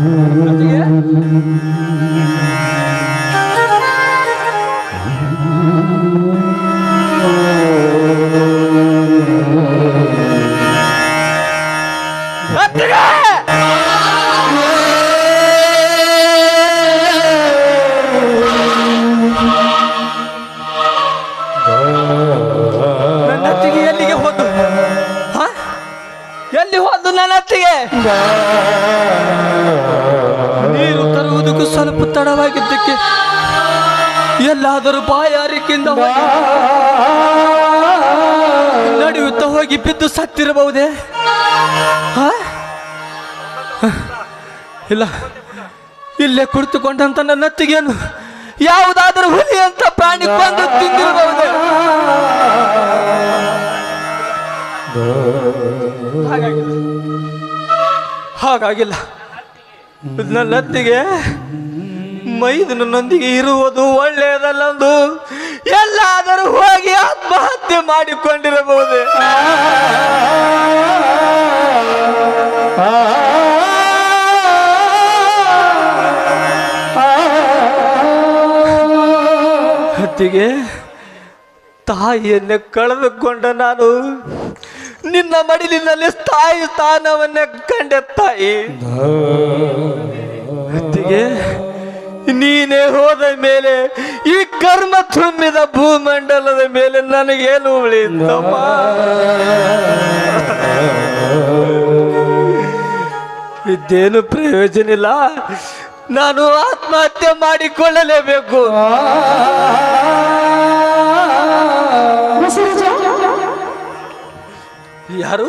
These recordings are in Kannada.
artinya ಎಲ್ಲಿ ಹೋದ್ದು ನನ್ನ ಅತ್ತಿಗೆ ಸ್ವಲ್ಪ ತಡವಾಗಿದ್ದಕ್ಕೆ ಎಲ್ಲಾದರೂ ಬಾಯಾರಿಕೆಯಿಂದ ನಡೆಯುತ್ತ ಹೋಗಿ ಬಿದ್ದು ಸತ್ತಿರಬಹುದೇ? ಇಲ್ಲ, ಇಲ್ಲೇ ಕುಳಿತುಕೊಂಡಂತ ನನ್ನ ಅತ್ತಿಗೆಯನ್ನು ಯಾವುದಾದರೂ ಹುಲಿ ಅಂತ ಪ್ರಾಣಿ ಬಂದು ತಿಂದಿರಬಹುದು? ಹಾಗಾಗಿಲ್ಲ. ನನ್ನ ಅತ್ತಿಗೆ ನನ್ನೊಂದಿಗೆ ಇರುವುದು ಒಳ್ಳೆಯದಲ್ಲಂದು ಎಲ್ಲಾದರೂ ಹೋಗಿ ಆತ್ಮಹತ್ಯೆ ಮಾಡಿಕೊಂಡಿರಬಹುದೇ. ಹತ್ತಿಗೆ ತಾಯಿಯನ್ನೇ ಕಳೆದುಕೊಂಡ ನಾನು ನಿನ್ನ ಮಡಿಲಿನಲ್ಲಿ ತಾಯಿ ಸ್ಥಾನವನ್ನೇ ಕಂಡೆ ತಾಯಿ. ನೀನೇ ಹೋದ ಮೇಲೆ ಈ ಕರ್ಮ ತುಂಬಿದ ಭೂಮಂಡಲದ ಮೇಲೆ ನನಗೇನು ಉಳಿದಮ್ಮ ಇದ್ದೇನು ಪ್ರಯೋಜನ ಇಲ್ಲ ನಾನು ಆತ್ಮಹತ್ಯೆ ಮಾಡಿಕೊಳ್ಳಲೇಬೇಕು. ಯಾರು?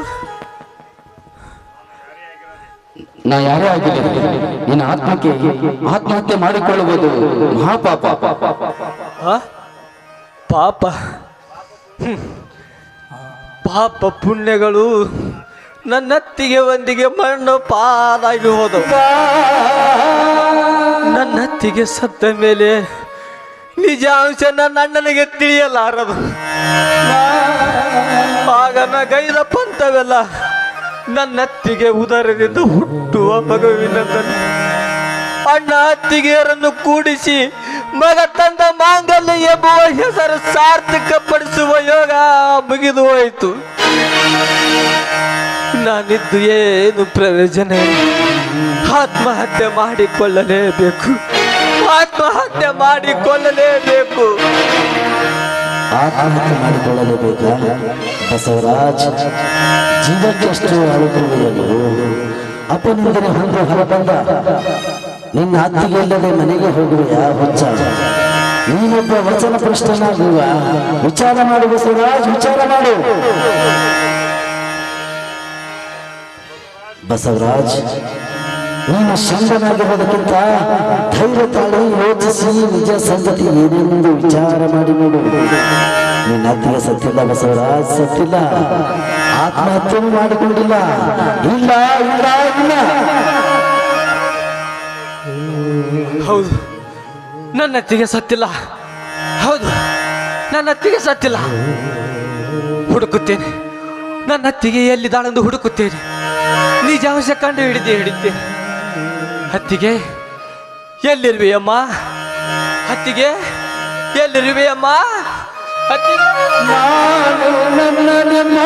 ನಾ ಯಾರೇ ಆಗಿಲ್ಲ ನಿನ್ನ ಆತ್ಮಕ್ಕೆ ಆತ್ಮಹತ್ಯೆ ಮಾಡಿಕೊಳ್ಳುವುದು ಮಹಾಪಾಪ? ಪಾಪ. ಪಾಪ ಪುಣ್ಯಗಳು ನನ್ನತ್ತಿಗೆ ಒಂದಿಗೆ ಮಣ್ಣು ಪಾಲಾಗಿ ಹೋದವು. ನನ್ನತ್ತಿಗೆ ಸತ್ತ ಮೇಲೆ ನಿಜಾಂಶ ನನ್ನ ಅಣ್ಣನಿಗೆ ತಿಳಿಯಲಾರದು. ಆಗ ಗೈದ ಪಂಥವೆಲ್ಲ ನನ್ನತ್ತಿಗೆ ಉದರದಿಂದ ಹುಟ್ಟುವ ಮಗುವಿನ ಅಣ್ಣ ಅತ್ತಿಗೆಯರನ್ನು ಕೂಡಿಸಿ ಮಗ ತಂದ ಮಾಂಗಲ್ಯ ಎಂಬುವ ಹೆಸರು ಸಾರ್ಥಕ ಪಡಿಸುವ ಯೋಗ ಮುಗಿದು ಹೋಯಿತು. ನಾನಿದ್ದು ಏನು ಪ್ರಯೋಜನ. ಆತ್ಮಹತ್ಯೆ ಮಾಡಿಕೊಳ್ಳಲೇಬೇಕು. ಆತ್ಮಹತ್ಯೆ ಮಾಡಿಕೊಳ್ಳಲೇಬೇಕು. ಆತ್ಮಹತ್ಯೆ ಮಾಡಿಕೊಳ್ಳಲೇಬೇಕಾ ಬಸವರಾಜ್ ಜೀವಕ್ಕೆಷ್ಟು ಅಳುಕೊಳ್ಳಲು ಅಪನಿಂದನೆ ಹೊಂದು ಹೊರಬಂದ ನಿನ್ನ ಅತ್ತಿಗೆಲ್ಲದೆ ಮನೆಗೆ ಹೋಗುವ ಹುಚ್ಚ? ನೀನೊಬ್ಬ ವಚನ ಪ್ರಶ್ನನಾಗುವ ವಿಚಾರ ಮಾಡು ಬಸವರಾಜ್, ವಿಚಾರ ಮಾಡು. ಬಸವರಾಜ್, ನೀನು ಶಂಡನಾಗಿರೋದಕ್ಕಿಂತ ಧೈರ್ಯ ಯೋಚಿಸಿ ನಿಜ ಸಂಗತಿ ಏನೆಂದು ವಿಚಾರ ಮಾಡಿ ನೋಡು. ನಿನ್ನ ಹತ್ತಿರ ಸತ್ತಿಲ್ಲ ಬಸವರಾಜ್, ಸತ್ತಿಲ್ಲ. ಆತ್ಮಹತ್ಯೆ ಮಾಡಿಕೊಂಡಿಲ್ಲ. ಇಲ್ಲ ಇಲ್ಲ ಇಲ್ಲ. ಹೌದು. ನನ್ನ ಅತ್ತಿಗೆ ಸತ್ತಿಲ್ಲ. ಹೌದು. ನನ್ನ ಅತ್ತಿಗೆ ಸತ್ತಿಲ್ಲ. ಹುಡುಕುತ್ತೇನೆ. ನನ್ನ ಅತ್ತಿಗೆ ಎಲ್ಲಿದ್ದಾಳೆಂದು ಹುಡುಕುತ್ತೇನೆ. ನಿಜಾಂಶ ಕಂಡು ಹಿಡಿದೇ ಹಿಡಿತೇನೆ. ಅತ್ತಿಗೆ ಎಲ್ಲಿರುವೆಯಮ್ಮ ಅತ್ತಿಗೆ ಎಲ್ಲಿರುವೆಯಮ್ಮ ಅತ್ತಿಗೆ ನಾನು ನನ್ನ